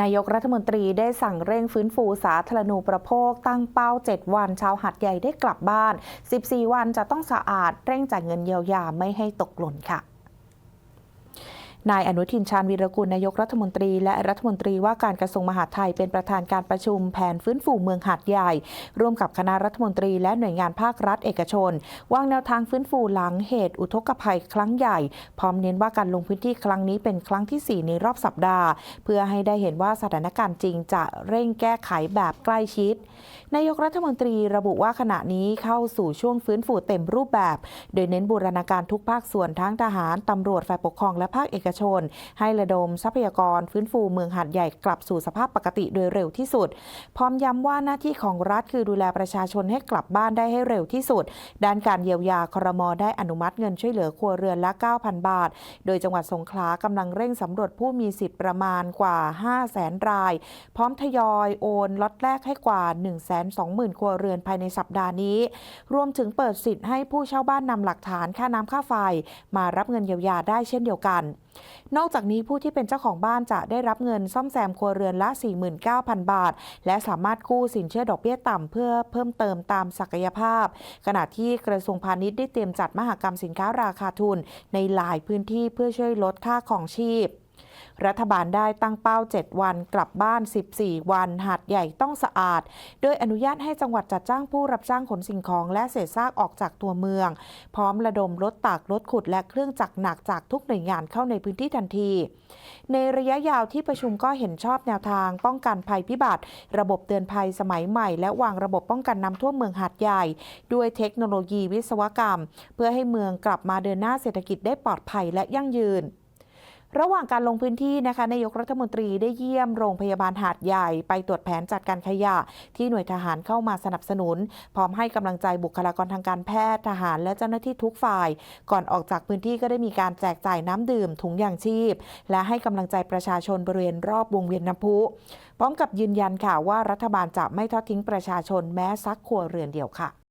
นายกรัฐมนตรีได้สั่งเร่งฟื้นฟูสาธารณูปโภค ตั้งเป้า 7 วัน ชาวหัดใหญ่ได้กลับบ้าน 14 วันจะต้องสะอาดเร่งจ่ายเงินเยียวยาไม่ให้ตกหล่นค่ะ นายอนุทินชาญวีรกุลนายกรัฐมนตรี และรัฐมนตรีว่าการกระทรวงมหาดไทยเป็นประธานการประชุมแผนฟื้นฟูเมืองหาดใหญ่ ร่วมกับคณะรัฐมนตรีและหน่วยงานภาครัฐเอกชน วางแนวทางฟื้นฟูหลังเหตุอุทกภัยครั้งใหญ่ พร้อมเน้นว่าการลงพื้นที่ครั้งนี้เป็นครั้งที่ 4 ในรอบสัปดาห์ เพื่อให้ได้เห็นว่าสถานการณ์จริงจะเร่งแก้ไขแบบใกล้ชิด นายกรัฐมนตรีระบุว่าขณะนี้เข้าสู่ช่วงฟื้นฟูเต็มรูปแบบ โดยเน้นบูรณาการทุกภาคส่วนทั้งทหารตำรวจฝ่ายปกครองและภาคเอกชน ให้ระดมทรัพยากรฟื้นฟูเมืองหาดใหญ่กลับสู่สภาพปกติโดยเร็วที่สุด พร้อมย้ำว่าหน้าที่ของรัฐคือดูแลประชาชนให้กลับบ้านได้ให้เร็วที่สุด ด้านการเยียวยาครมได้อนุมัติเงินช่วยเหลือครัวเรือนละ 9,000 บาท โดยจังหวัดสงขลากำลังเร่งสำรวจผู้มีสิทธิ์ประมาณกว่า 5 0 0 0 0 0 ราย พร้อมทยอยโอนล็อตแรกให้กว่า 120,000 ครัวเรือนภายในสัปดาห์นี้ รวมถึงเปิดสิทธิ์ให้ผู้เช่าบ้านนำหลักฐานค่าน้ำค่าไฟ มารับเงินเยียวยาได้เช่นเดียวกัน นอกจากนี้ผู้ที่เป็นเจ้าของบ้านจะได้รับเงินซ่อมแซมครัวเรือนละ 49,000 บาท และสามารถกู้สินเชื่อดอกเบี้ยต่ำเพื่อเพิ่มเติมตามศักยภาพ ขณะที่กระทรวงพาณิชย์ได้เตรียมจัดมหกรรมสินค้าราคาทุน ในหลายพื้นที่เพื่อช่วยลดค่าของชีพ รัฐบาลได้ตั้งเป้า 7 วันกลับบ้าน 14 วัน หาดใหญ่ต้องสะอาด โดยอนุญาตให้จังหวัดจัดจ้างผู้รับจ้างขนสิ่งของและเศษซากออกจากตัวเมือง พร้อมระดมรถตากรถขุดและเครื่องจักรหนักจากทุกหน่วยงานเข้าในพื้นที่ทันที ในระยะยาวที่ประชุมก็เห็นชอบแนวทาง ป้องกันภัยพิบัติ ระบบเตือนภัยสมัยใหม่ และวางระบบป้องกันน้ำท่วมเมืองหาดใหญ่ ด้วยเทคโนโลยีวิศวกรรม เพื่อให้เมืองกลับมาเดินหน้าเศรษฐกิจได้ปลอดภัยและยั่งยืน ระหว่างการลงพื้นที่นะคะนายกรัฐมนตรีได้เยี่ยมโรงพยาบาลหาดใหญ่ไปตรวจแผนจัดการขยะ ที่หน่วยทหารเข้ามาสนับสนุน พร้อมให้กำลังใจบุคลากรทางการแพทย์ทหารและเจ้าหน้าที่ทุกฝ่าย ก่อนออกจากพื้นที่ก็ได้มีการแจกจ่ายน้ำดื่มถุงยางชีพ และให้กำลังใจประชาชนบริเวณรอบวงเวียนน้ำพุ พร้อมกับยืนยันค่ะว่ารัฐบาลจะไม่ทอดทิ้งประชาชนแม้สักครัวเรือนเดียวค่ะ